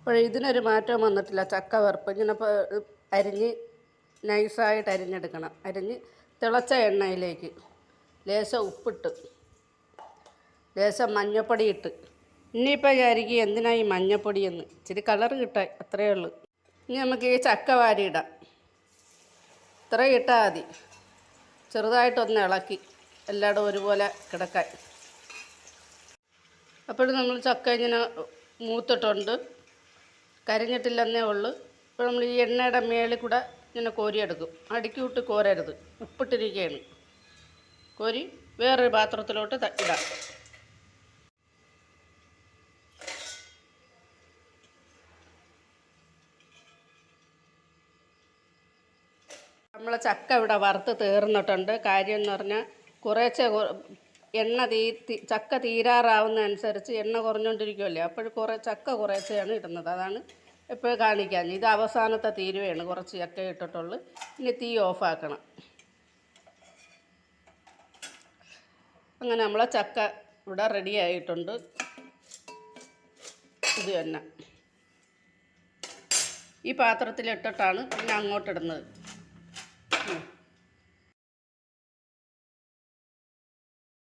അപ്പോൾ ഇതിനൊരു മാറ്റം വന്നിട്ടില്ല. ചക്ക വറുപ്പ്. ഇങ്ങനെ അരിഞ്ഞ് നൈസായിട്ട് അരിഞ്ഞെടുക്കണം. അരിഞ്ഞ് തിളച്ച എണ്ണയിലേക്ക് ലേശം ഉപ്പിട്ട് ലേശം മഞ്ഞപ്പൊടി ഇട്ട്. ഇനിയിപ്പോൾ വിചാരിക്കും എന്തിനാ ഈ മഞ്ഞപ്പൊടി എന്ന്? ഇച്ചിരി കളർ കിട്ടാൻ അത്രയേ ഉള്ളൂ. ഇനി നമുക്ക് ഈ ചക്ക വാരിയിടാം. ഇത്ര ഇട്ടാൽ മതി. ചെറുതായിട്ടൊന്ന് ഇളക്കി എല്ലായിടും ഒരുപോലെ കിടക്കാൻ. അപ്പോഴും നമ്മൾ ചക്ക ഇങ്ങനെ മൂത്തിട്ടുണ്ട്. കരിഞ്ഞിട്ടില്ലെന്നേ ഉള്ളൂ. ഇപ്പോൾ നമ്മൾ ഈ എണ്ണയുടെ മേളിൽ കൂടെ ഇങ്ങനെ കോരിയെടുക്കും. അടുക്കി വിട്ട് കോരരുത്. ഉപ്പിട്ടിരിക്കുകയാണ്. കോരി വേറൊരു പാത്രത്തിലോട്ട് ഇടാം. നമ്മളെ ചക്ക ഇവിടെ വറുത്ത് തീർന്നിട്ടുണ്ട്. കാര്യം എന്ന് പറഞ്ഞാൽ കുറേശ്ശെ കൊ- എണ്ണ തീ ചക്ക തീരാറാവുന്നതനുസരിച്ച് എണ്ണ കുറഞ്ഞുകൊണ്ടിരിക്കുമല്ലേ അപ്പോൾ കുറേ ചക്ക കുറേശ്ശെയാണ് ഇടുന്നത്. അതാണ് ഇപ്പോൾ കാണിക്കാൻ. ഇത് അവസാനത്തെ തീരുവയാണ്. കുറച്ച് ചക്ക ഇട്ടിട്ടുള്ളൂ. ഇനി തീ ഓഫാക്കണം. അങ്ങനെ നമ്മളെ ചക്ക ഇവിടെ റെഡി ആയിട്ടുണ്ട്. ഇത് തന്നെ. ഈ പാത്രത്തിലിട്ടിട്ടാണ് പിന്നെ അങ്ങോട്ടിടുന്നത്.